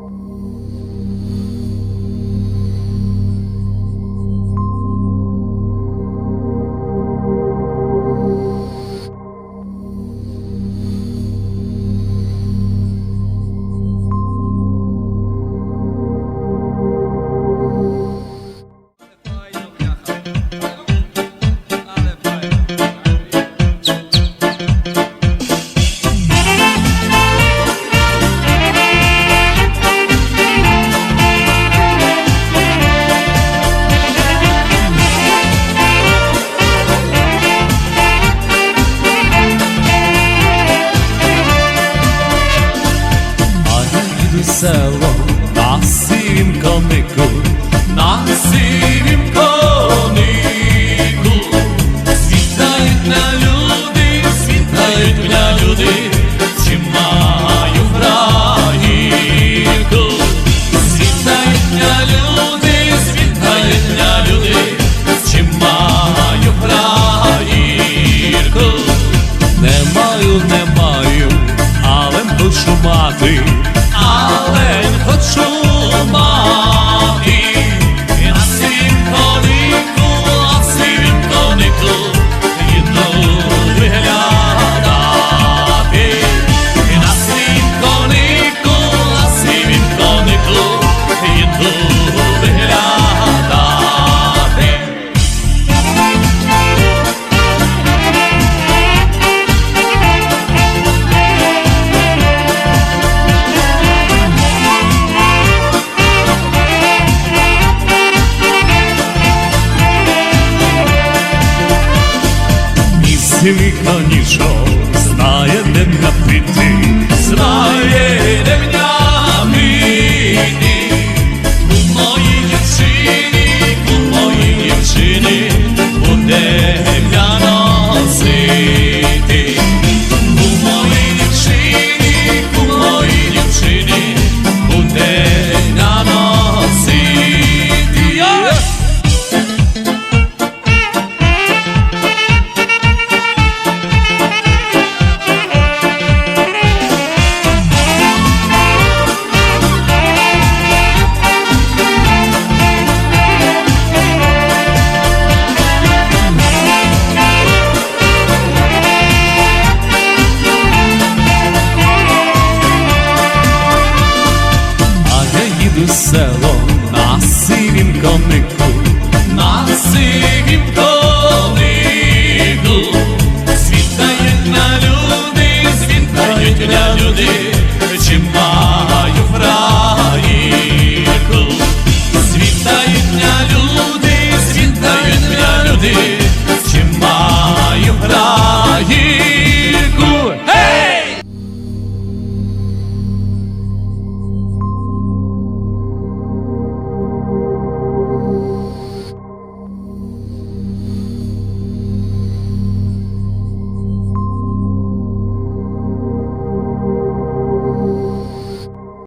you село на сивім конику, на сивім конику. Світають на люди, світають на люди, чи маю фраїрку. Світають на люди, світають на люди, чи маю фраїрку. Не маю, не маю, але хочу мати, але хочу мати. Сивий конічок знає, де напити, знає, ljudi većima